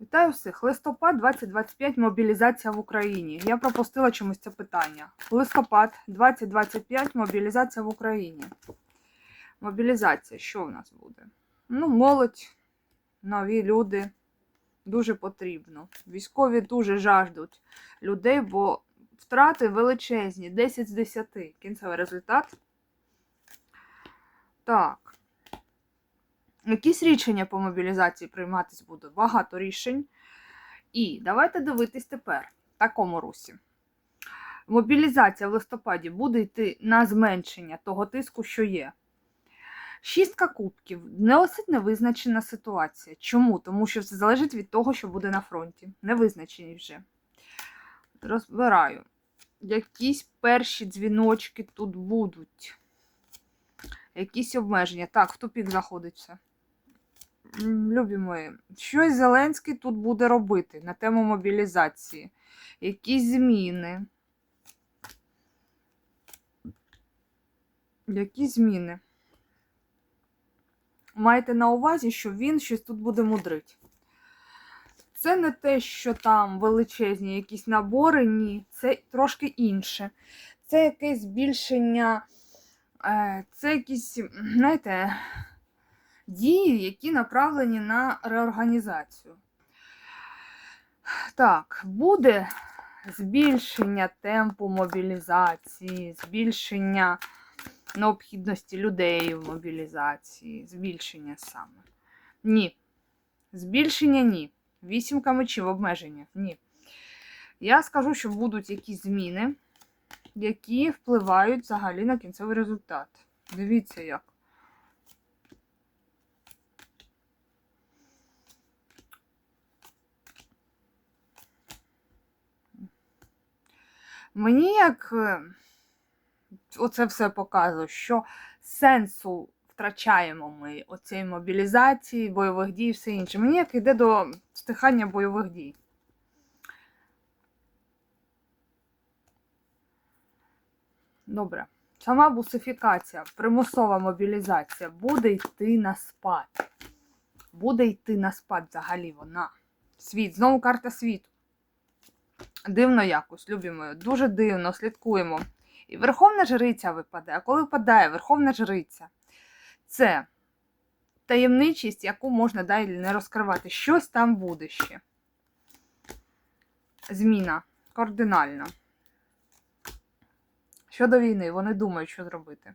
Вітаю всіх. Листопад 2025 мобілізація в Україні. Я пропустила чомусь це питання. Листопад 2025 мобілізація в Україні. Мобілізація, що в нас буде? Ну, молодь, нові люди. Дуже потрібно. Військові дуже жаждуть людей, бо втрати величезні. 10 з 10. Кінцевий результат. Так. Якісь рішення по мобілізації прийматись буде багато рішень. І давайте дивитись тепер в такому русі. Мобілізація в листопаді буде йти на зменшення того тиску, що є. Шістка кубків досить невизначена ситуація. Чому? Тому що все залежить від того, що буде на фронті. Невизначені вже. Розбираю. Якісь перші дзвіночки тут будуть. Якісь обмеження. Так, в тупік заходить все. М, Любі мої, щось Зеленський тут буде робити на тему мобілізації. Якісь зміни. Які зміни? Майте на увазі, що він щось тут буде мудрить. Це не те, що там величезні якісь набори, ні. Це трошки інше. Це якесь збільшення, е, це якісь, знаєте, дії, які направлені на реорганізацію. Так, буде збільшення темпу мобілізації, збільшення необхідності людей в мобілізації, збільшення саме. Ні. Збільшення ні. Вісімка мечів обмеження. Ні. Я скажу, що будуть якісь зміни, які впливають взагалі на кінцевий результат. Дивіться як. Мені як е, оце все показує, що сенсу втрачаємо ми оцієї мобілізації, бойових дій і все інше. Мені як йде до стихання бойових дій. Добре. Сама бусифікація, примусова мобілізація буде йти на спад. Буде йти на спад взагалі вона. Світ, знову карта світу. Дивно якось, любі мої, дуже дивно, слідкуємо. І Верховна Жриця випадає. А коли випадає Верховна Жриця, це таємничість, яку можна далі не розкривати. Щось там буде ще. Зміна кардинальна. Щодо війни, вони думають, що зробити.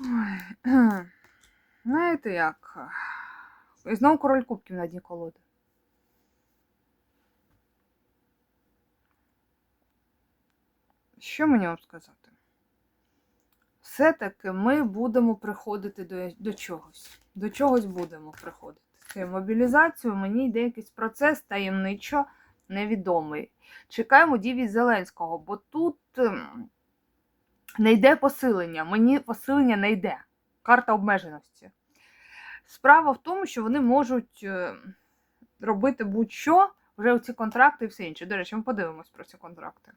Ой. Знаєте як? І знову король кубків на дні колоди. Що мені вам сказати? Все-таки ми будемо приходити до, до чогось. До чогось будемо приходити. Це мобілізацію мені йде якийсь процес таємничо невідомий. Чекаємо дій від Зеленського, бо тут ем, не йде посилення. Мені посилення не йде. Карта обмеженості. Справа в тому, що вони можуть е, робити будь-що, вже ці контракти і все інше. До речі, ми подивимось про ці контракти.